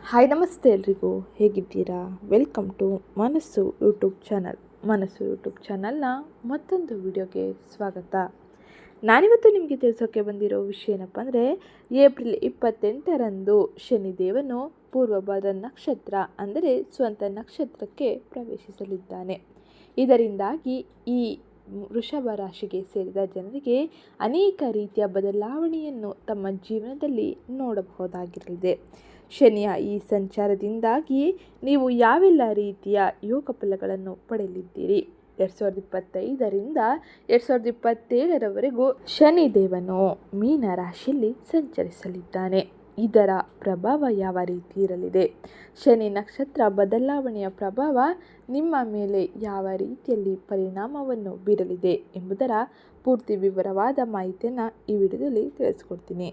Hi ನಮಸ್ತೆ ಎಲ್ರಿಗೂ. ಹೇಗಿದ್ದೀರಾ? Welcome to Manasu YouTube channel Manasu YouTube ಚಾನಲ್ನ ಮತ್ತೊಂದು ವಿಡಿಯೋಗೆ ಸ್ವಾಗತ. ನಾನಿವತ್ತು ನಿಮಗೆ ತಿಳಿಸೋಕೆ ಬಂದಿರೋ ವಿಷಯ ಏನಪ್ಪ ಅಂದರೆ ಏಪ್ರಿಲ್ ಇಪ್ಪತ್ತೆಂಟರಂದು ಶನಿದೇವನು ಪೂರ್ವಭಾದ್ರ ನಕ್ಷತ್ರ, ಅಂದರೆ ಸ್ವಂತ ನಕ್ಷತ್ರಕ್ಕೆ ಪ್ರವೇಶಿಸಲಿದ್ದಾನೆ. ಇದರಿಂದಾಗಿ ಈ ವೃಷಭ ರಾಶಿಗೆ ಸೇರಿದ ಜನರಿಗೆ ಅನೇಕ ರೀತಿಯ ಬದಲಾವಣೆಯನ್ನು ತಮ್ಮ ಜೀವನದಲ್ಲಿ ನೋಡಬಹುದಾಗಿರಲಿದೆ. ಶನಿಯ ಈ ಸಂಚಾರದಿಂದಾಗಿ ನೀವು ಯಾವೆಲ್ಲ ರೀತಿಯ ಯೋಗ ಫಲಗಳನ್ನು ಪಡೆಯಲಿದ್ದೀರಿ? ಎರಡು ಸಾವಿರದ ಇಪ್ಪತ್ತೈದರಿಂದ ಎರಡು ಸಾವಿರದ ಇಪ್ಪತ್ತೇಳರವರೆಗೂ ಶನಿದೇವನು ಮೀನ ರಾಶಿಯಲ್ಲಿ ಸಂಚರಿಸಲಿದ್ದಾನೆ. ಇದರ ಪ್ರಭಾವ ಯಾವ ರೀತಿ ಇರಲಿದೆ? ಶನಿ ನಕ್ಷತ್ರ ಬದಲಾವಣೆಯ ಪ್ರಭಾವ ನಿಮ್ಮ ಮೇಲೆ ಯಾವ ರೀತಿಯಲ್ಲಿ ಪರಿಣಾಮವನ್ನು ಬೀರಲಿದೆ ಎಂಬುದರ ಪೂರ್ತಿ ವಿವರವಾದ ಮಾಹಿತಿಯನ್ನು ಈ ವಿಡಿಯೋದಲ್ಲಿ ತಿಳಿಸ್ಕೊಡ್ತೀನಿ.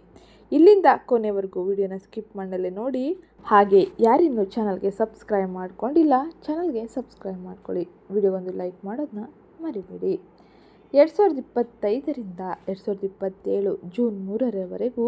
ಇಲ್ಲಿಂದ ಕೊನೆವರೆಗೂ ವಿಡಿಯೋನ ಸ್ಕಿಪ್ ಮಾಡಲೇ ನೋಡಿ, ಹಾಗೆ ಯಾರಿನ್ನೂ ಚಾನಲ್ಗೆ ಸಬ್ಸ್ಕ್ರೈಬ್ ಮಾಡ್ಕೊಂಡಿಲ್ಲ, ಚಾನಲ್ಗೆ ಸಬ್ಸ್ಕ್ರೈಬ್ ಮಾಡ್ಕೊಳ್ಳಿ. ವಿಡಿಯೋಗೊಂದು ಲೈಕ್ ಮಾಡೋದನ್ನ ಮರಿಬೇಡಿ. ಎರಡು ಸಾವಿರದ ಇಪ್ಪತ್ತೈದರಿಂದ ಎರಡು ಸಾವಿರದ ಇಪ್ಪತ್ತೇಳು ಜೂನ್ ಮೂರರವರೆಗೂ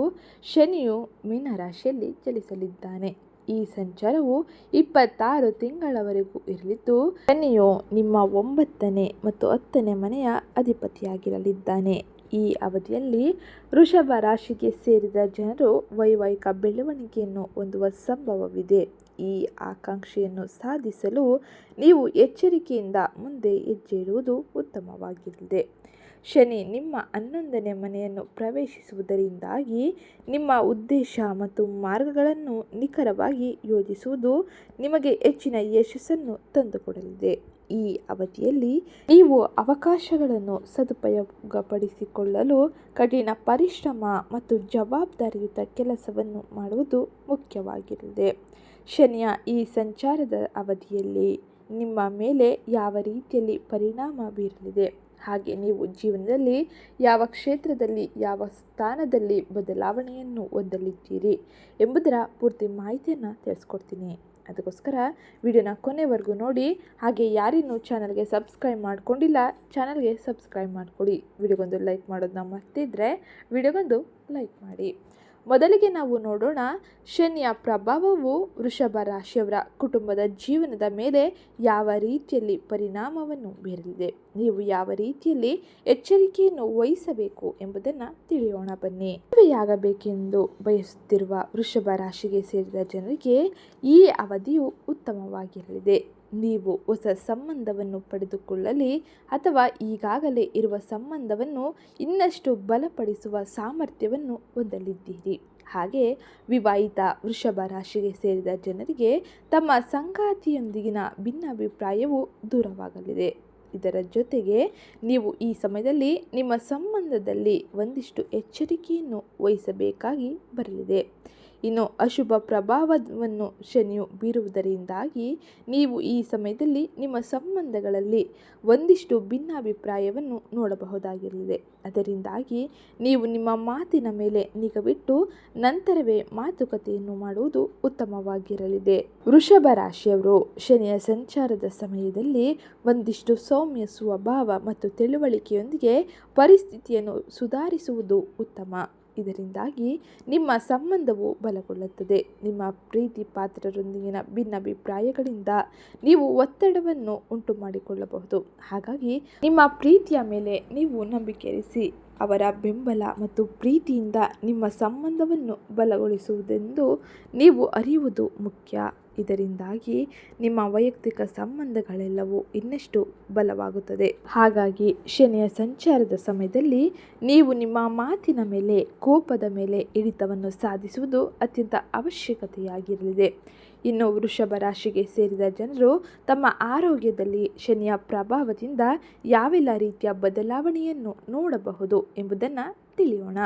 ಶನಿಯು ಮೀನರಾಶಿಯಲ್ಲಿ ಚಲಿಸಲಿದ್ದಾನೆ. ಈ ಸಂಚಾರವು ಇಪ್ಪತ್ತಾರು ತಿಂಗಳವರೆಗೂ ಇರಲಿದ್ದು, ಶನಿಯು ನಿಮ್ಮ ಒಂಬತ್ತನೇ ಮತ್ತು ಹತ್ತನೇ ಮನೆಯ ಅಧಿಪತಿಯಾಗಿರಲಿದ್ದಾನೆ. ಈ ಅವಧಿಯಲ್ಲಿ ವೃಷಭ ರಾಶಿಗೆ ಸೇರಿದ ಜನರು ವೈವಾಹಿಕ ಬೆಳವಣಿಗೆಯನ್ನು ಹೊಂದುವ ಸಂಭವವಿದೆ. ಈ ಆಕಾಂಕ್ಷೆಯನ್ನು ಸಾಧಿಸಲು ನೀವು ಎಚ್ಚರಿಕೆಯಿಂದ ಮುಂದೆ ಹೆಜ್ಜೆ ಇಡುವುದು ಉತ್ತಮವಾಗಿರಲಿದೆ. ಶನಿ, ನಿಮ್ಮ ಹನ್ನೊಂದನೇ ಮನೆಯನ್ನು ಪ್ರವೇಶಿಸುವುದರಿಂದಾಗಿ ನಿಮ್ಮ ಉದ್ದೇಶ ಮತ್ತು ಮಾರ್ಗಗಳನ್ನು ನಿಖರವಾಗಿ ಯೋಜಿಸುವುದು ನಿಮಗೆ ಹೆಚ್ಚಿನ ಯಶಸ್ಸನ್ನು ತಂದುಕೊಡಲಿದೆ. ಈ ಅವಧಿಯಲ್ಲಿ ನೀವು ಅವಕಾಶಗಳನ್ನು ಸದುಪಯೋಗಪಡಿಸಿಕೊಳ್ಳಲು ಕಠಿಣ ಪರಿಶ್ರಮ ಮತ್ತು ಜವಾಬ್ದಾರಿಯುತ ಕೆಲಸವನ್ನು ಮಾಡುವುದು ಮುಖ್ಯವಾಗಿರಲಿದೆ. ಶನಿಯ ಈ ಸಂಚಾರದ ಅವಧಿಯಲ್ಲಿ ನಿಮ್ಮ ಮೇಲೆ ಯಾವ ರೀತಿಯಲ್ಲಿ ಪರಿಣಾಮ ಬೀರಲಿದೆ? ಹಾಗೆ ನೀವು ಜೀವನದಲ್ಲಿ ಯಾವ ಕ್ಷೇತ್ರದಲ್ಲಿ, ಯಾವ ಸ್ಥಾನದಲ್ಲಿ ಬದಲಾವಣೆಯನ್ನು ಹೊಂದಲಿದ್ದೀರಿ ಎಂಬುದರ ಪೂರ್ತಿ ಮಾಹಿತಿಯನ್ನು ತಿಳಿಸ್ಕೊಡ್ತೀನಿ. ಅದಕ್ಕೋಸ್ಕರ ವಿಡಿಯೋನ ಕೊನೆವರೆಗೂ ನೋಡಿ, ಹಾಗೆ ಯಾರಿನ್ನೂ ಚಾನಲ್ಗೆ ಸಬ್ಸ್ಕ್ರೈಬ್ ಮಾಡ್ಕೊಂಡಿಲ್ಲ, ಚಾನಲ್ಗೆ ಸಬ್ಸ್ಕ್ರೈಬ್ ಮಾಡಿಕೊಡಿ. ವಿಡಿಯೋಗೊಂದು ಲೈಕ್ ಮಾಡೋದನ್ನ ಮರ್ತಿದ್ರೆ ವಿಡಿಯೋಗೊಂದು ಲೈಕ್ ಮಾಡಿ. ಮೊದಲಿಗೆ ನಾವು ನೋಡೋಣ ಶನಿಯ ಪ್ರಭಾವವು ವೃಷಭ ರಾಶಿಯವರ ಕುಟುಂಬದ ಜೀವನದ ಮೇಲೆ ಯಾವ ರೀತಿಯಲ್ಲಿ ಪರಿಣಾಮವನ್ನು ಬೀರಲಿದೆ. ನೀವು ಯಾವ ರೀತಿಯಲ್ಲಿ ಎಚ್ಚರಿಕೆಯನ್ನು ವಹಿಸಬೇಕು ಎಂಬುದನ್ನು ತಿಳಿಯೋಣ ಬನ್ನಿ. ಮದುವೆಯಾಗಬೇಕೆಂದು ಬಯಸುತ್ತಿರುವ ವೃಷಭ ರಾಶಿಗೆ ಸೇರಿದ ಜನರಿಗೆ ಈ ಅವಧಿಯು ಉತ್ತಮವಾಗಿರಲಿದೆ. ನೀವು ಹೊಸ ಸಂಬಂಧವನ್ನು ಪಡೆದುಕೊಳ್ಳಲಿ ಅಥವಾ ಈಗಾಗಲೇ ಇರುವ ಸಂಬಂಧವನ್ನು ಇನ್ನಷ್ಟು ಬಲಪಡಿಸುವ ಸಾಮರ್ಥ್ಯವನ್ನು ಹೊಂದಲಿದ್ದೀರಿ. ಹಾಗೆ ವಿವಾಹಿತ ವೃಷಭ ರಾಶಿಗೆ ಸೇರಿದ ಜನರಿಗೆ ತಮ್ಮ ಸಂಗಾತಿಯೊಂದಿಗಿನ ಭಿನ್ನಾಭಿಪ್ರಾಯವು ದೂರವಾಗಲಿದೆ. ಇದರ ಜೊತೆಗೆ ನೀವು ಈ ಸಮಯದಲ್ಲಿ ನಿಮ್ಮ ಸಂಬಂಧದಲ್ಲಿ ಒಂದಿಷ್ಟು ಎಚ್ಚರಿಕೆಯನ್ನು ವಹಿಸಬೇಕಾಗಿ ಬರಲಿದೆ. ಇನ್ನು ಅಶುಭ ಪ್ರಭಾವವನ್ನು ಶನಿಯು ಬೀರುವುದರಿಂದಾಗಿ ನೀವು ಈ ಸಮಯದಲ್ಲಿ ನಿಮ್ಮ ಸಂಬಂಧಗಳಲ್ಲಿ ಒಂದಿಷ್ಟು ಭಿನ್ನಾಭಿಪ್ರಾಯವನ್ನು ನೋಡಬಹುದಾಗಿರಲಿದೆ. ಅದರಿಂದಾಗಿ ನೀವು ನಿಮ್ಮ ಮಾತಿನ ಮೇಲೆ ನಿಗವಿಟ್ಟು ನಂತರವೇ ಮಾತುಕತೆಯನ್ನು ಮಾಡುವುದು ಉತ್ತಮವಾಗಿರಲಿದೆ. ವೃಷಭ ರಾಶಿಯವರು ಶನಿಯ ಸಂಚಾರದ ಸಮಯದಲ್ಲಿ ಒಂದಿಷ್ಟು ಸೌಮ್ಯ ಸ್ವಭಾವ ಮತ್ತು ತಿಳುವಳಿಕೆಯೊಂದಿಗೆ ಪರಿಸ್ಥಿತಿಯನ್ನು ಸುಧಾರಿಸುವುದು ಉತ್ತಮ. ಇದರಿಂದಾಗಿ ನಿಮ್ಮ ಸಂಬಂಧವು ಬಲಗೊಳ್ಳುತ್ತದೆ. ನಿಮ್ಮ ಪ್ರೀತಿ ಪಾತ್ರರೊಂದಿಗಿನ ಭಿನ್ನಾಭಿಪ್ರಾಯಗಳಿಂದ ನೀವು ಒತ್ತಡವನ್ನು ಉಂಟು ಮಾಡಿಕೊಳ್ಳಬಹುದು ಹಾಗಾಗಿ ನಿಮ್ಮ ಪ್ರೀತಿಯ ಮೇಲೆ ನೀವು ನಂಬಿಕೆ ಇರಿಸಿ ಅವರ ಬೆಂಬಲ ಮತ್ತು ಪ್ರೀತಿಯಿಂದ ನಿಮ್ಮ ಸಂಬಂಧವನ್ನು ಬಲಗೊಳಿಸುವುದೆಂದು ನೀವು ಅರಿಯುವುದು ಮುಖ್ಯ. ಇದರಿಂದಾಗಿ ನಿಮ್ಮ ವೈಯಕ್ತಿಕ ಸಂಬಂಧಗಳೆಲ್ಲವೂ ಇನ್ನಷ್ಟು ಬಲವಾಗುತ್ತದೆ. ಹಾಗಾಗಿ ಶನಿಯ ಸಂಚಾರದ ಸಮಯದಲ್ಲಿ ನೀವು ನಿಮ್ಮ ಮಾತಿನ ಮೇಲೆ, ಕೋಪದ ಮೇಲೆ ಹಿಡಿತವನ್ನು ಸಾಧಿಸುವುದು ಅತ್ಯಂತ ಅವಶ್ಯಕತೆಯಾಗಿರಲಿದೆ. ಇನ್ನು ವೃಷಭ ರಾಶಿಗೆ ಸೇರಿದ ಜನರು ತಮ್ಮ ಆರೋಗ್ಯದಲ್ಲಿ ಶನಿಯ ಪ್ರಭಾವದಿಂದ ಯಾವೆಲ್ಲ ರೀತಿಯ ಬದಲಾವಣೆಯನ್ನು ನೋಡಬಹುದು ಎಂಬುದನ್ನು ತಿಳಿಯೋಣ.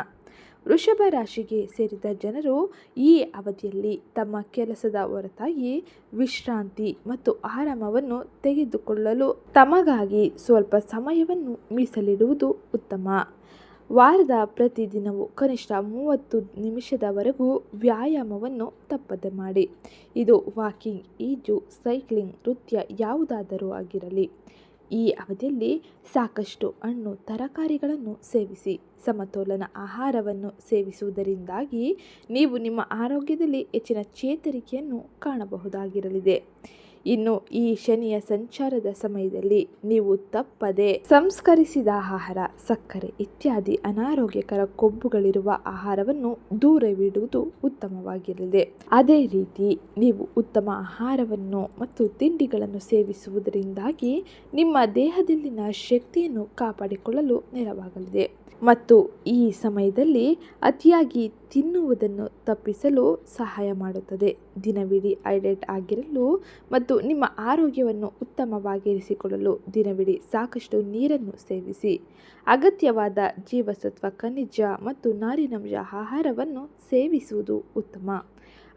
ವೃಷಭ ರಾಶಿಗೆ ಸೇರಿದ ಜನರು ಈ ಅವಧಿಯಲ್ಲಿ ತಮ್ಮ ಕೆಲಸದ ಹೊರತಾಗಿ ವಿಶ್ರಾಂತಿ ಮತ್ತು ಆರಾಮವನ್ನು ತೆಗೆದುಕೊಳ್ಳಲು ತಮಗಾಗಿ ಸ್ವಲ್ಪ ಸಮಯವನ್ನು ಮೀಸಲಿಡುವುದು ಉತ್ತಮ. ವಾರದ ಪ್ರತಿದಿನವೂ ಕನಿಷ್ಠ ಮೂವತ್ತು ನಿಮಿಷದವರೆಗೂ ವ್ಯಾಯಾಮವನ್ನು ತಪ್ಪದೆ ಮಾಡಿ. ಇದು ವಾಕಿಂಗ್, ಈಜು, ಸೈಕ್ಲಿಂಗ್, ನೃತ್ಯ ಯಾವುದಾದರೂ ಆಗಿರಲಿ. ಈ ಅವಧಿಯಲ್ಲಿ ಸಾಕಷ್ಟು ಹಣ್ಣು, ತರಕಾರಿಗಳನ್ನು ಸೇವಿಸಿ. ಸಮತೋಲನ ಆಹಾರವನ್ನು ಸೇವಿಸುವುದರಿಂದಾಗಿ ನೀವು ನಿಮ್ಮ ಆರೋಗ್ಯದಲ್ಲಿ ಹೆಚ್ಚಿನ ಚೇತರಿಕೆಯನ್ನು ಕಾಣಬಹುದಾಗಿರಲಿದೆ. ಇನ್ನು ಈ ಶನಿಯ ಸಂಚಾರದ ಸಮಯದಲ್ಲಿ ನೀವು ತಪ್ಪದೆ ಸಂಸ್ಕರಿಸಿದ ಆಹಾರ, ಸಕ್ಕರೆ ಇತ್ಯಾದಿ ಅನಾರೋಗ್ಯಕರ ಕೊಬ್ಬುಗಳಿರುವ ಆಹಾರವನ್ನು ದೂರವಿಡುವುದು ಉತ್ತಮವಾಗಿರಲಿದೆ. ಅದೇ ರೀತಿ ನೀವು ಉತ್ತಮ ಆಹಾರವನ್ನು ಮತ್ತು ತಿಂಡಿಗಳನ್ನು ಸೇವಿಸುವುದರಿಂದಾಗಿ ನಿಮ್ಮ ದೇಹದಲ್ಲಿನ ಶಕ್ತಿಯನ್ನು ಕಾಪಾಡಿಕೊಳ್ಳಲು ನೆರವಾಗಲಿದೆ. ಮತ್ತು ಈ ಸಮಯದಲ್ಲಿ ಅತಿಯಾಗಿ ತಿನ್ನುವುದನ್ನು ತಪ್ಪಿಸಲು ಸಹಾಯ ಮಾಡುತ್ತದೆ. ದಿನವಿಡೀ ಐಡೆಟ್ ಆಗಿರಲು ಮತ್ತು ನಿಮ್ಮ ಆರೋಗ್ಯವನ್ನು ಉತ್ತಮವಾಗಿರಿಸಿಕೊಳ್ಳಲು ದಿನವಿಡೀ ಸಾಕಷ್ಟು ನೀರನ್ನು ಸೇವಿಸಿ. ಅಗತ್ಯವಾದ ಜೀವಸತ್ವ, ಖನಿಜ ಮತ್ತು ನಾರಿನಂಶ ಆಹಾರವನ್ನು ಸೇವಿಸುವುದು ಉತ್ತಮ.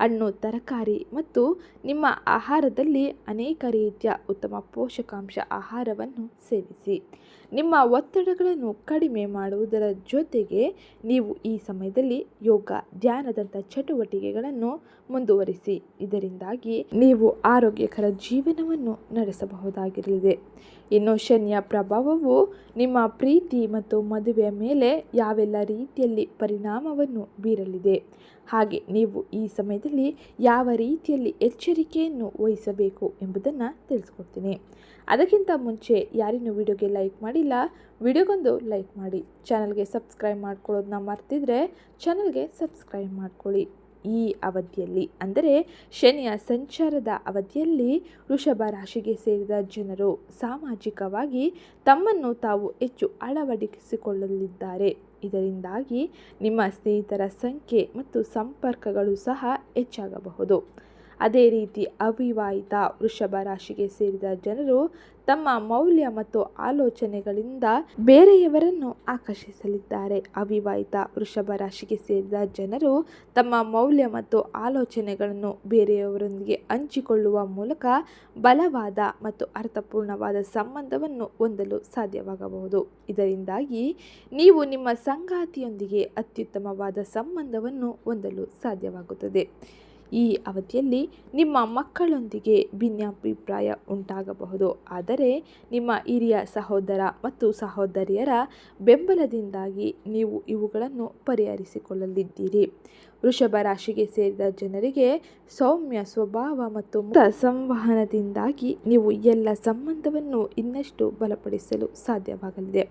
ಹಣ್ಣು, ತರಕಾರಿ ಮತ್ತು ನಿಮ್ಮ ಆಹಾರದಲ್ಲಿ ಅನೇಕ ರೀತಿಯ ಉತ್ತಮ ಪೋಷಕಾಂಶ ಆಹಾರವನ್ನು ಸೇವಿಸಿ. ನಿಮ್ಮ ಒತ್ತಡಗಳನ್ನು ಕಡಿಮೆ ಮಾಡುವುದರ ಜೊತೆಗೆ ನೀವು ಈ ಸಮಯದಲ್ಲಿ ಯೋಗ, ಧ್ಯಾನದಂಥ ಚಟುವಟಿಕೆಗಳನ್ನು ಮುಂದುವರಿಸಿ. ಇದರಿಂದಾಗಿ ನೀವು ಆರೋಗ್ಯಕರ ಜೀವನವನ್ನು ನಡೆಸಬಹುದಾಗಿರಲಿದೆ. ಇನ್ನು ಶನಿಯ ಪ್ರಭಾವವು ನಿಮ್ಮ ಪ್ರೀತಿ ಮತ್ತು ಮದುವೆಯ ಮೇಲೆ ಯಾವೆಲ್ಲ ರೀತಿಯಲ್ಲಿ ಪರಿಣಾಮವನ್ನು ಬೀರಲಿದೆ? ಹಾಗೆ ನೀವು ಈ ಸಮಯದಲ್ಲಿ ಯಾವ ರೀತಿಯಲ್ಲಿ ಎಚ್ಚರಿಕೆಯನ್ನು ವಹಿಸಬೇಕು ಎಂಬುದನ್ನು ತಿಳಿಸ್ಕೊಡ್ತೀನಿ. ಅದಕ್ಕಿಂತ ಮುಂಚೆ ಯಾರಿನ್ನೂ ವಿಡಿಯೋಗೆ ಲೈಕ್ ಮಾಡಿಲ್ಲ, ವಿಡಿಯೋಗೊಂದು ಲೈಕ್ ಮಾಡಿ. ಚಾನಲ್ಗೆ ಸಬ್ಸ್ಕ್ರೈಬ್ ಮಾಡ್ಕೊಳ್ಳೋದನ್ನ ಮರ್ತಿದ್ರೆ ಚಾನಲ್ಗೆ ಸಬ್ಸ್ಕ್ರೈಬ್ ಮಾಡ್ಕೊಳ್ಳಿ. ಈ ಅವಧಿಯಲ್ಲಿ, ಅಂದರೆ ಶನಿಯ ಸಂಚಾರದ ಅವಧಿಯಲ್ಲಿ ವೃಷಭ ರಾಶಿಗೆ ಸೇರಿದ ಜನರು ಸಾಮಾಜಿಕವಾಗಿ ತಮ್ಮನ್ನು ತಾವು ಹೆಚ್ಚು ಅಳವಡಿಸಿಕೊಳ್ಳಲಿದ್ದಾರೆ. ಇದರಿಂದಾಗಿ ನಿಮ್ಮ ಸ್ನೇಹಿತರ ಸಂಖ್ಯೆ ಮತ್ತು ಸಂಪರ್ಕಗಳು ಸಹ ಹೆಚ್ಚಾಗಬಹುದು. ಅದೇ ರೀತಿ ಅವಿವಾಹಿತ ವೃಷಭ ರಾಶಿಗೆ ಸೇರಿದ ಜನರು ತಮ್ಮ ಮೌಲ್ಯ ಮತ್ತು ಆಲೋಚನೆಗಳಿಂದ ಬೇರೆಯವರನ್ನು ಆಕರ್ಷಿಸಲಿದ್ದಾರೆ. ಅವಿವಾಹಿತ ವೃಷಭ ರಾಶಿಗೆ ಸೇರಿದ ಜನರು ತಮ್ಮ ಮೌಲ್ಯ ಮತ್ತು ಆಲೋಚನೆಗಳನ್ನು ಬೇರೆಯವರೊಂದಿಗೆ ಹಂಚಿಕೊಳ್ಳುವ ಮೂಲಕ ಬಲವಾದ ಮತ್ತು ಅರ್ಥಪೂರ್ಣವಾದ ಸಂಬಂಧವನ್ನು ಹೊಂದಲು ಸಾಧ್ಯವಾಗಬಹುದು. ಇದರಿಂದಾಗಿ ನೀವು ನಿಮ್ಮ ಸಂಗಾತಿಯೊಂದಿಗೆ ಅತ್ಯುತ್ತಮವಾದ ಸಂಬಂಧವನ್ನು ಹೊಂದಲು ಸಾಧ್ಯವಾಗುತ್ತದೆ. ಈ ಅವಧಿಯಲ್ಲಿ ನಿಮ್ಮ ಮಕ್ಕಳೊಂದಿಗೆ ಭಿನ್ನಾಭಿಪ್ರಾಯ ಉಂಟಾಗಬಹುದು. ಆದರೆ ನಿಮ್ಮ ಹಿರಿಯ ಸಹೋದರ ಮತ್ತು ಸಹೋದರಿಯರ ಬೆಂಬಲದಿಂದಾಗಿ ನೀವು ಇವುಗಳನ್ನು ಪರಿಹರಿಸಿಕೊಳ್ಳಲಿದ್ದೀರಿ. ವೃಷಭ ರಾಶಿಗೆ ಸೇರಿದ ಜನರಿಗೆ ಸೌಮ್ಯ ಸ್ವಭಾವ ಮತ್ತು ಸಂವಹನದಿಂದಾಗಿ ನೀವು ಎಲ್ಲ ಸಂಬಂಧವನ್ನು ಇನ್ನಷ್ಟು ಬಲಪಡಿಸಲು ಸಾಧ್ಯವಾಗಲಿದೆ.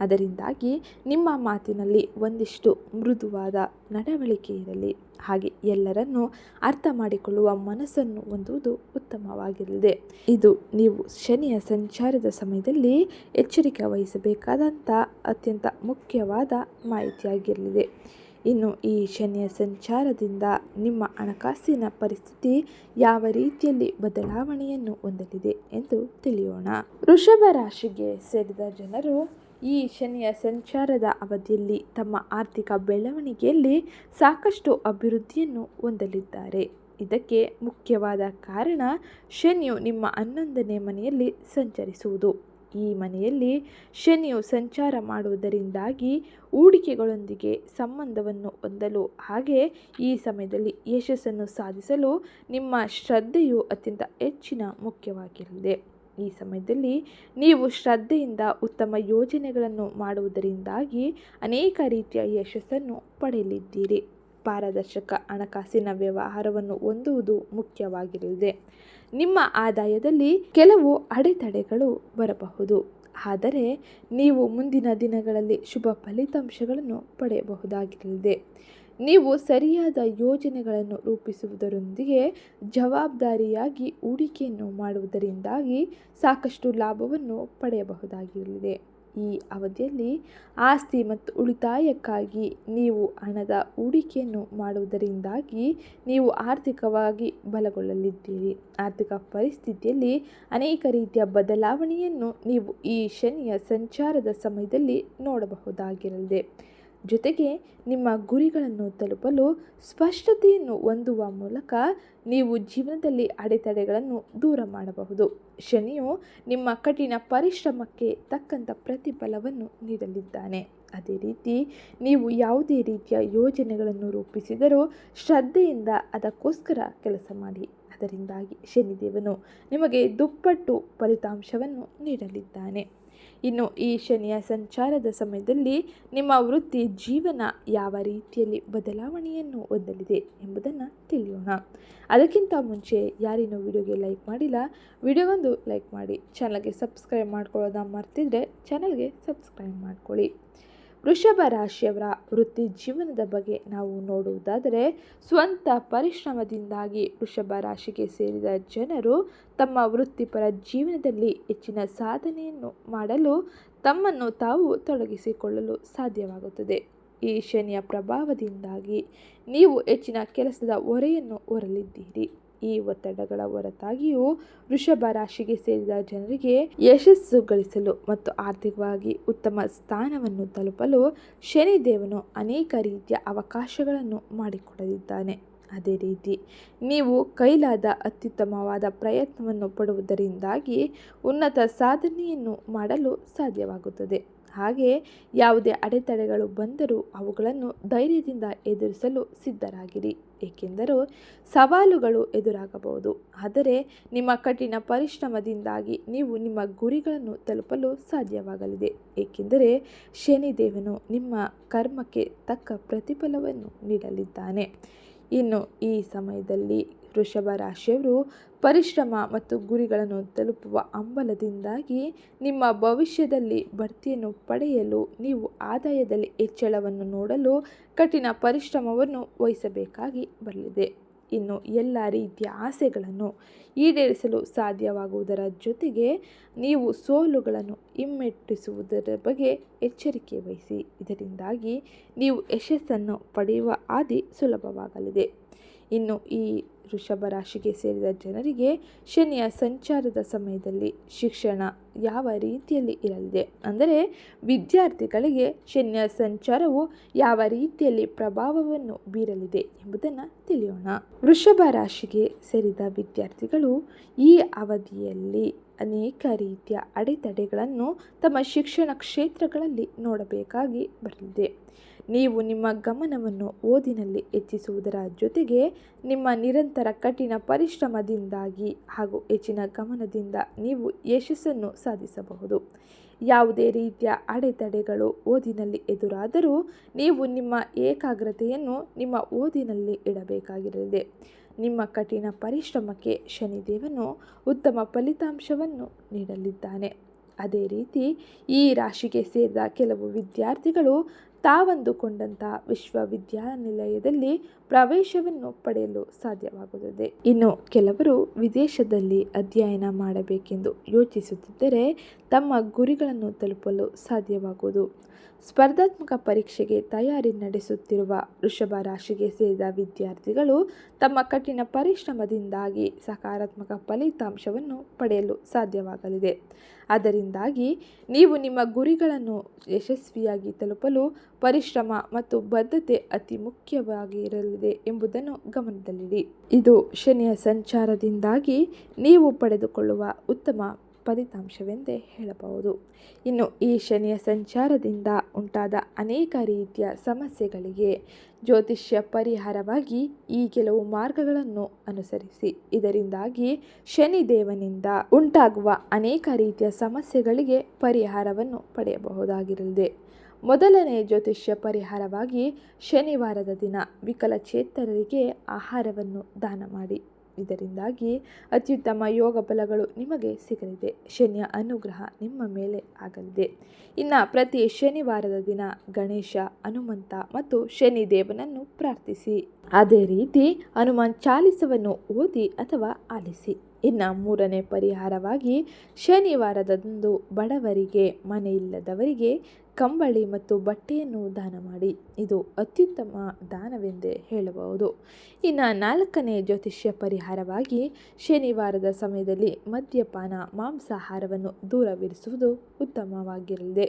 ಅದರಿಂದಾಗಿ ನಿಮ್ಮ ಮಾತಿನಲ್ಲಿ ಒಂದಿಷ್ಟು ಮೃದುವಾದ ನಡವಳಿಕೆ ಇರಲಿ. ಹಾಗೆ ಎಲ್ಲರನ್ನು ಅರ್ಥ ಮಾಡಿಕೊಳ್ಳುವ ಮನಸ್ಸನ್ನು ಹೊಂದುವುದು ಉತ್ತಮವಾಗಿರಲಿದೆ. ಇದು ನೀವು ಶನಿಯ ಸಂಚಾರದ ಸಮಯದಲ್ಲಿ ಎಚ್ಚರಿಕೆ ವಹಿಸಬೇಕಾದಂಥ ಅತ್ಯಂತ ಮುಖ್ಯವಾದ ಮಾಹಿತಿಯಾಗಿರಲಿದೆ. ಇನ್ನು ಈ ಶನಿಯ ಸಂಚಾರದಿಂದ ನಿಮ್ಮ ಹಣಕಾಸಿನ ಪರಿಸ್ಥಿತಿ ಯಾವ ರೀತಿಯಲ್ಲಿ ಬದಲಾವಣೆಯನ್ನು ಹೊಂದಲಿದೆ ಎಂದು ತಿಳಿಯೋಣ. ವೃಷಭ ರಾಶಿಗೆ ಸೇರಿದ ಜನರು ಈ ಶನಿಯ ಸಂಚಾರದ ಅವಧಿಯಲ್ಲಿ ತಮ್ಮ ಆರ್ಥಿಕ ಬೆಳವಣಿಗೆಯಲ್ಲಿ ಸಾಕಷ್ಟು ಅಭಿವೃದ್ಧಿಯನ್ನು ಹೊಂದಲಿದ್ದಾರೆ. ಇದಕ್ಕೆ ಮುಖ್ಯವಾದ ಕಾರಣ ಶನಿಯು ನಿಮ್ಮ ಹನ್ನೊಂದನೇ ಮನೆಯಲ್ಲಿ ಸಂಚರಿಸುವುದು. ಈ ಮನೆಯಲ್ಲಿ ಶನಿಯು ಸಂಚಾರ ಮಾಡುವುದರಿಂದಾಗಿ ಹೂಡಿಕೆಗಳೊಂದಿಗೆ ಸಂಬಂಧವನ್ನು ಹೊಂದಲು, ಹಾಗೆ ಈ ಸಮಯದಲ್ಲಿ ಯಶಸ್ಸನ್ನು ಸಾಧಿಸಲು ನಿಮ್ಮ ಶ್ರದ್ಧೆಯು ಅತ್ಯಂತ ಹೆಚ್ಚಿನ ಮುಖ್ಯವಾಗಿರಲಿದೆ ಈ ಸಮಯದಲ್ಲಿ ನೀವು ಶ್ರದ್ಧೆಯಿಂದ ಉತ್ತಮ ಯೋಜನೆಗಳನ್ನು ಮಾಡುವುದರಿಂದಾಗಿ ಅನೇಕ ರೀತಿಯ ಯಶಸ್ಸನ್ನು ಪಡೆಯಲಿದ್ದೀರಿ. ಪಾರದರ್ಶಕ ಹಣಕಾಸಿನ ವ್ಯವಹಾರವನ್ನು ಹೊಂದುವುದು ಮುಖ್ಯವಾಗಿರಲಿದೆ. ನಿಮ್ಮ ಆದಾಯದಲ್ಲಿ ಕೆಲವು ಅಡೆತಡೆಗಳು ಬರಬಹುದು. ಆದರೆ ನೀವು ಮುಂದಿನ ದಿನಗಳಲ್ಲಿ ಶುಭ ಫಲಿತಾಂಶಗಳನ್ನು ಪಡೆಯಬಹುದಾಗಿರಲಿದೆ. ನೀವು ಸರಿಯಾದ ಯೋಜನೆಗಳನ್ನು ರೂಪಿಸುವುದರೊಂದಿಗೆ ಜವಾಬ್ದಾರಿಯಾಗಿ ಹೂಡಿಕೆಯನ್ನು ಮಾಡುವುದರಿಂದಾಗಿ ಸಾಕಷ್ಟು ಲಾಭವನ್ನು ಪಡೆಯಬಹುದಾಗಿರಲಿದೆ. ಈ ಅವಧಿಯಲ್ಲಿ ಆಸ್ತಿ ಮತ್ತು ಉಳಿತಾಯಕ್ಕಾಗಿ ನೀವು ಹಣದ ಹೂಡಿಕೆಯನ್ನು ಮಾಡುವುದರಿಂದಾಗಿ ನೀವು ಆರ್ಥಿಕವಾಗಿ ಬಲಗೊಳ್ಳಲಿದ್ದೀರಿ. ಆರ್ಥಿಕ ಪರಿಸ್ಥಿತಿಯಲ್ಲಿ ಅನೇಕ ರೀತಿಯ ಬದಲಾವಣೆಯನ್ನು ನೀವು ಈ ಶನಿಯ ಸಂಚಾರದ ಸಮಯದಲ್ಲಿ ನೋಡಬಹುದಾಗಿರಲಿದೆ. ಜೊತೆಗೆ ನಿಮ್ಮ ಗುರಿಗಳನ್ನು ತಲುಪಲು ಸ್ಪಷ್ಟತೆಯನ್ನು ಹೊಂದುವ ಮೂಲಕ ನೀವು ಜೀವನದಲ್ಲಿ ಅಡೆತಡೆಗಳನ್ನು ದೂರ ಮಾಡಬಹುದು. ಶನಿಯು ನಿಮ್ಮ ಕಠಿಣ ಪರಿಶ್ರಮಕ್ಕೆ ತಕ್ಕಂಥ ಪ್ರತಿಫಲವನ್ನು ನೀಡಲಿದ್ದಾನೆ. ಅದೇ ರೀತಿ ನೀವು ಯಾವುದೇ ರೀತಿಯ ಯೋಜನೆಗಳನ್ನು ರೂಪಿಸಿದರೂ ಶ್ರದ್ಧೆಯಿಂದ ಅದಕ್ಕೋಸ್ಕರ ಕೆಲಸ ಮಾಡಿ. ಅದರಿಂದಾಗಿ ಶನಿದೇವನು ನಿಮಗೆ ದುಪ್ಪಟ್ಟು ಫಲಿತಾಂಶವನ್ನು ನೀಡಲಿದ್ದಾನೆ. ಇನ್ನು ಈ ಶನಿಯ ಸಂಚಾರದ ಸಮಯದಲ್ಲಿ ನಿಮ್ಮ ವೃತ್ತಿ ಜೀವನ ಯಾವ ರೀತಿಯಲ್ಲಿ ಬದಲಾವಣೆಯನ್ನು ಹೊಂದಲಿದೆ ಎಂಬುದನ್ನು ತಿಳಿಯೋಣ. ಅದಕ್ಕಿಂತ ಮುಂಚೆ ಯಾರಿನ್ನೂ ವಿಡಿಯೋಗೆ ಲೈಕ್ ಮಾಡಿಲ್ಲ, ವಿಡಿಯೋಗೊಂದು ಲೈಕ್ ಮಾಡಿ, ಚಾನಲ್ಗೆ ಸಬ್ಸ್ಕ್ರೈಬ್ ಮಾಡ್ಕೊಳ್ಳೋದ ಮರ್ತಿದ್ರೆ ಚಾನಲ್ಗೆ ಸಬ್ಸ್ಕ್ರೈಬ್ ಮಾಡ್ಕೊಳ್ಳಿ. ವೃಷಭ ರಾಶಿಯವರ ವೃತ್ತಿ ಜೀವನದ ಬಗ್ಗೆ ನಾವು ನೋಡುವುದಾದರೆ ಸ್ವಂತ ಪರಿಶ್ರಮದಿಂದಾಗಿ ವೃಷಭ ರಾಶಿಗೆ ಸೇರಿದ ಜನರು ತಮ್ಮ ವೃತ್ತಿಪರ ಜೀವನದಲ್ಲಿ ಹೆಚ್ಚಿನ ಸಾಧನೆಯನ್ನು ಮಾಡಲು ತಮ್ಮನ್ನು ತಾವು ತೊಡಗಿಸಿಕೊಳ್ಳಲು ಸಾಧ್ಯವಾಗುತ್ತದೆ. ಈ ಶನಿಯ ಪ್ರಭಾವದಿಂದಾಗಿ ನೀವು ಹೆಚ್ಚಿನ ಕೆಲಸದ ಹೊರೆಯನ್ನು ಹೊರಲಿದ್ದೀರಿ. ಈ ಒತ್ತಡಗಳ ಹೊರತಾಗಿಯೂ ವೃಷಭ ರಾಶಿಗೆ ಸೇರಿದ ಜನರಿಗೆ ಯಶಸ್ಸು ಗಳಿಸಲು ಮತ್ತು ಆರ್ಥಿಕವಾಗಿ ಉತ್ತಮ ಸ್ಥಾನವನ್ನು ತಲುಪಲು ಶನಿದೇವನು ಅನೇಕ ರೀತಿಯ ಅವಕಾಶಗಳನ್ನು ಮಾಡಿಕೊಡಲಿದ್ದಾನೆ. ಅದೇ ರೀತಿ ನೀವು ಕೈಲಾದ ಅತ್ಯುತ್ತಮವಾದ ಪ್ರಯತ್ನವನ್ನು ಪಡುವುದರಿಂದಾಗಿ ಉನ್ನತ ಸಾಧನೆಯನ್ನು ಮಾಡಲು ಸಾಧ್ಯವಾಗುತ್ತದೆ. ಹಾಗೆ ಯಾವುದೇ ಅಡೆತಡೆಗಳು ಬಂದರೂ ಅವುಗಳನ್ನು ಧೈರ್ಯದಿಂದ ಎದುರಿಸಲು ಸಿದ್ಧರಾಗಿರಿ. ಏಕೆಂದರೆ ಸವಾಲುಗಳು ಎದುರಾಗಬಹುದು. ಆದರೆ ನಿಮ್ಮ ಕಠಿಣ ಪರಿಶ್ರಮದಿಂದಾಗಿ ನೀವು ನಿಮ್ಮ ಗುರಿಗಳನ್ನು ತಲುಪಲು ಸಾಧ್ಯವಾಗಲಿದೆ. ಏಕೆಂದರೆ ಶನಿದೇವನು ನಿಮ್ಮ ಕರ್ಮಕ್ಕೆ ತಕ್ಕ ಪ್ರತಿಫಲವನ್ನು ನೀಡಲಿದ್ದಾನೆ. ಇನ್ನು ಈ ಸಮಯದಲ್ಲಿ ವೃಷಭ ರಾಶಿಯವರು ಪರಿಶ್ರಮ ಮತ್ತು ಗುರಿಗಳನ್ನು ತಲುಪುವ ಹಂಬಲದಿಂದಾಗಿ ನಿಮ್ಮ ಭವಿಷ್ಯದಲ್ಲಿ ಬಡ್ತಿಯನ್ನು ಪಡೆಯಲು ನೀವು ಆದಾಯದಲ್ಲಿ ಹೆಚ್ಚಳವನ್ನು ನೋಡಲು ಕಠಿಣ ಪರಿಶ್ರಮವನ್ನು ವಹಿಸಬೇಕಾಗಿ ಬರಲಿದೆ. ಇನ್ನು ಎಲ್ಲ ರೀತಿಯ ಆಸೆಗಳನ್ನು ಈಡೇರಿಸಲು ಸಾಧ್ಯವಾಗುವುದರ ಜೊತೆಗೆ ನೀವು ಸೋಲುಗಳನ್ನು ಹಿಮ್ಮೆಟ್ಟಿಸುವುದರ ಬಗ್ಗೆ ಎಚ್ಚರಿಕೆ ವಹಿಸಿ. ಇದರಿಂದಾಗಿ ನೀವು ಯಶಸ್ಸನ್ನು ಪಡೆಯುವ ಹಾದಿ ಸುಲಭವಾಗಲಿದೆ. ಇನ್ನು ಈ ವೃಷಭ ರಾಶಿಗೆ ಸೇರಿದ ಜನರಿಗೆ ಶನಿಯ ಸಂಚಾರದ ಸಮಯದಲ್ಲಿ ಶಿಕ್ಷಣ ಯಾವ ರೀತಿಯಲ್ಲಿ ಇರಲಿದೆ? ಅಂದರೆ ವಿದ್ಯಾರ್ಥಿಗಳಿಗೆ ಶನಿಯ ಸಂಚಾರವು ಯಾವ ರೀತಿಯಲ್ಲಿ ಪ್ರಭಾವವನ್ನು ಬೀರಲಿದೆ ಎಂಬುದನ್ನು ತಿಳಿಯೋಣ. ವೃಷಭ ರಾಶಿಗೆ ಸೇರಿದ ವಿದ್ಯಾರ್ಥಿಗಳು ಈ ಅವಧಿಯಲ್ಲಿ ಅನೇಕ ರೀತಿಯ ಅಡೆತಡೆಗಳನ್ನು ತಮ್ಮ ಶಿಕ್ಷಣ ಕ್ಷೇತ್ರಗಳಲ್ಲಿ ನೋಡಬೇಕಾಗಿ ಬರಲಿದೆ. ನೀವು ನಿಮ್ಮ ಗಮನವನ್ನು ಓದಿನಲ್ಲಿ ಹೆಚ್ಚಿಸುವುದರ ಜೊತೆಗೆ ನಿಮ್ಮ ನಿರಂತರ ಕಠಿಣ ಪರಿಶ್ರಮದಿಂದಾಗಿ ಹಾಗೂ ಹೆಚ್ಚಿನ ಗಮನದಿಂದ ನೀವು ಯಶಸ್ಸನ್ನು ಸಾಧಿಸಬಹುದು. ಯಾವುದೇ ರೀತಿಯ ಅಡೆತಡೆಗಳು ಓದಿನಲ್ಲಿ ಎದುರಾದರೂ ನೀವು ನಿಮ್ಮ ಏಕಾಗ್ರತೆಯನ್ನು ನಿಮ್ಮ ಓದಿನಲ್ಲಿ ಇಡಬೇಕಾಗಿರಲಿದೆ. ನಿಮ್ಮ ಕಠಿಣ ಪರಿಶ್ರಮಕ್ಕೆ ಶನಿದೇವನು ಉತ್ತಮ ಫಲಿತಾಂಶವನ್ನು ನೀಡಲಿದ್ದಾನೆ. ಅದೇ ರೀತಿ ಈ ರಾಶಿಗೆ ಸೇರಿದ ಕೆಲವು ವಿದ್ಯಾರ್ಥಿಗಳು ತಾವಂದುಕೊಂಡಂಥ ವಿಶ್ವವಿದ್ಯಾನಿಲಯದಲ್ಲಿ ಪ್ರವೇಶವನ್ನು ಪಡೆಯಲು ಸಾಧ್ಯವಾಗುತ್ತದೆ. ಇನ್ನು ಕೆಲವರು ವಿದೇಶದಲ್ಲಿ ಅಧ್ಯಯನ ಮಾಡಬೇಕೆಂದು ಯೋಚಿಸುತ್ತಿದ್ದರೆ ತಮ್ಮ ಗುರಿಗಳನ್ನು ತಲುಪಲು ಸಾಧ್ಯವಾಗುವುದು. ಸ್ಪರ್ಧಾತ್ಮಕ ಪರೀಕ್ಷೆಗೆ ತಯಾರಿ ನಡೆಸುತ್ತಿರುವ ವೃಷಭ ರಾಶಿಗೆ ಸೇರಿದ ವಿದ್ಯಾರ್ಥಿಗಳು ತಮ್ಮ ಕಠಿಣ ಪರಿಶ್ರಮದಿಂದಾಗಿ ಸಕಾರಾತ್ಮಕ ಫಲಿತಾಂಶವನ್ನು ಪಡೆಯಲು ಸಾಧ್ಯವಾಗಲಿದೆ. ಅದರಿಂದಾಗಿ ನೀವು ನಿಮ್ಮ ಗುರಿಗಳನ್ನು ಯಶಸ್ವಿಯಾಗಿ ತಲುಪಲು ಪರಿಶ್ರಮ ಮತ್ತು ಬದ್ಧತೆ ಅತಿ ಮುಖ್ಯವಾಗಿರಲಿದೆ ಎಂಬುದನ್ನು ಗಮನದಲ್ಲಿಡಿ. ಇದು ಶನಿಯ ಸಂಚಾರದಿಂದಾಗಿ ನೀವು ಪಡೆದುಕೊಳ್ಳುವ ಉತ್ತಮ ಫಲಿತಾಂಶವೆಂದೇ ಹೇಳಬಹುದು. ಇನ್ನು ಈ ಶನಿಯ ಸಂಚಾರದಿಂದ ಉಂಟಾದ ಅನೇಕ ರೀತಿಯ ಸಮಸ್ಯೆಗಳಿಗೆ ಜ್ಯೋತಿಷ್ಯ ಪರಿಹಾರವಾಗಿ ಈ ಕೆಲವು ಮಾರ್ಗಗಳನ್ನು ಅನುಸರಿಸಿ. ಇದರಿಂದಾಗಿ ಶನಿದೇವನಿಂದ ಉಂಟಾಗುವ ಅನೇಕ ರೀತಿಯ ಸಮಸ್ಯೆಗಳಿಗೆ ಪರಿಹಾರವನ್ನು ಪಡೆಯಬಹುದಾಗಿರಲಿದೆ. ಮೊದಲನೇ ಜ್ಯೋತಿಷ್ಯ ಪರಿಹಾರವಾಗಿ ಶನಿವಾರದ ದಿನ ವಿಕಲಚೇತನರಿಗೆ ಆಹಾರವನ್ನು ದಾನ ಮಾಡಿ. ಇದರಿಂದಾಗಿ ಅತ್ಯುತ್ತಮ ಯೋಗ ಬಲಗಳು ನಿಮಗೆ ಸಿಗಲಿದೆ. ಶನಿಯ ಅನುಗ್ರಹ ನಿಮ್ಮ ಮೇಲೆ ಆಗಲಿದೆ. ಇನ್ನು ಪ್ರತಿ ಶನಿವಾರದ ದಿನ ಗಣೇಶ, ಹನುಮಂತ ಮತ್ತು ಶನಿ ದೇವನನ್ನು ಪ್ರಾರ್ಥಿಸಿ. ಅದೇ ರೀತಿ ಹನುಮಾನ್ ಚಾಲಿಸವನ್ನು ಓದಿ ಅಥವಾ ಆಲಿಸಿ. ಇನ್ನು ಮೂರನೇ ಪರಿಹಾರವಾಗಿ ಶನಿವಾರದಂದು ಬಡವರಿಗೆ, ಮನೆಯಿಲ್ಲದವರಿಗೆ ಕಂಬಳಿ ಮತ್ತು ಬಟ್ಟೆಯನ್ನು ದಾನ ಮಾಡಿ. ಇದು ಅತ್ಯುತ್ತಮ ದಾನವೆಂದೇ ಹೇಳಬಹುದು. ಇನ್ನು ನಾಲ್ಕನೇ ಜ್ಯೋತಿಷ್ಯ ಪರಿಹಾರವಾಗಿ ಶನಿವಾರದ ಸಮಯದಲ್ಲಿ ಮದ್ಯಪಾನ ಮಾಂಸಾಹಾರವನ್ನು ದೂರವಿರಿಸುವುದು ಉತ್ತಮವಾಗಿರಲಿದೆ.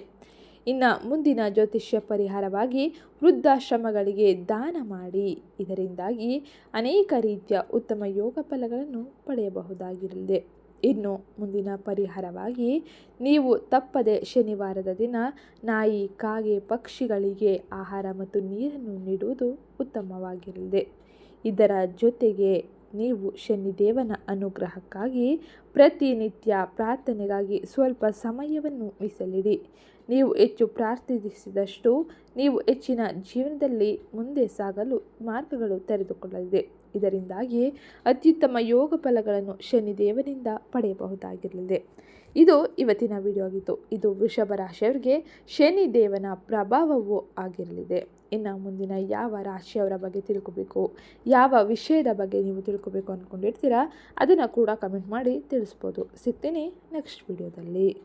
ಇನ್ನು ಮುಂದಿನ ಜ್ಯೋತಿಷ್ಯ ಪರಿಹಾರವಾಗಿ ವೃದ್ಧಾಶ್ರಮಗಳಿಗೆ ದಾನ ಮಾಡಿ. ಇದರಿಂದಾಗಿ ಅನೇಕ ರೀತಿಯ ಉತ್ತಮ ಯೋಗ ಫಲಗಳನ್ನು ಪಡೆಯಬಹುದಾಗಿರಲಿದೆ. ಇನ್ನು ಮುಂದಿನ ಪರಿಹಾರವಾಗಿ, ನೀವು ತಪ್ಪದೆ ಶನಿವಾರದ ದಿನ ನಾಯಿ, ಕಾಗೆ, ಪಕ್ಷಿಗಳಿಗೆ ಆಹಾರ ಮತ್ತು ನೀರನ್ನು ನೀಡುವುದು ಉತ್ತಮವಾಗಿರಲಿದೆ. ಇದರ ಜೊತೆಗೆ ನೀವು ಶನಿದೇವನ ಅನುಗ್ರಹಕ್ಕಾಗಿ ಪ್ರತಿನಿತ್ಯ ಪ್ರಾರ್ಥನೆಗಾಗಿ ಸ್ವಲ್ಪ ಸಮಯವನ್ನು ಮೀಸಲಿಡಿ. ನೀವು ಹೆಚ್ಚು ಪ್ರಾರ್ಥಿಸಿದಷ್ಟು ನೀವು ಹೆಚ್ಚಿನ ಜೀವನದಲ್ಲಿ ಮುಂದೆ ಸಾಗಲು ಮಾರ್ಗಗಳು ತೆರೆದುಕೊಳ್ಳಲಿದೆ. ಇದರಿಂದಾಗಿ ಅತ್ಯುತ್ತಮ ಯೋಗ ಫಲಗಳನ್ನು ಶನಿದೇವನಿಂದ ಪಡೆಯಬಹುದಾಗಿರಲಿದೆ. ಇದು ಇವತ್ತಿನ ವಿಡಿಯೋ ಆಗಿತ್ತು. ಇದು ವೃಷಭ ರಾಶಿಯವರಿಗೆ ಶನಿದೇವನ ಪ್ರಭಾವವೂ ಆಗಿರಲಿದೆ. ಇನ್ನು ಮುಂದಿನ ಯಾವ ರಾಶಿಯವರ ಬಗ್ಗೆ ತಿಳ್ಕೊಬೇಕು, ಯಾವ ವಿಷಯದ ಬಗ್ಗೆ ನೀವು ತಿಳ್ಕೊಬೇಕು ಅಂದ್ಕೊಂಡಿರ್ತೀರಾ ಅದನ್ನು ಕೂಡ ಕಮೆಂಟ್ ಮಾಡಿ ತಿಳಿಸ್ಬೋದು. ಸಿಗ್ತೀನಿ ನೆಕ್ಸ್ಟ್ ವಿಡಿಯೋದಲ್ಲಿ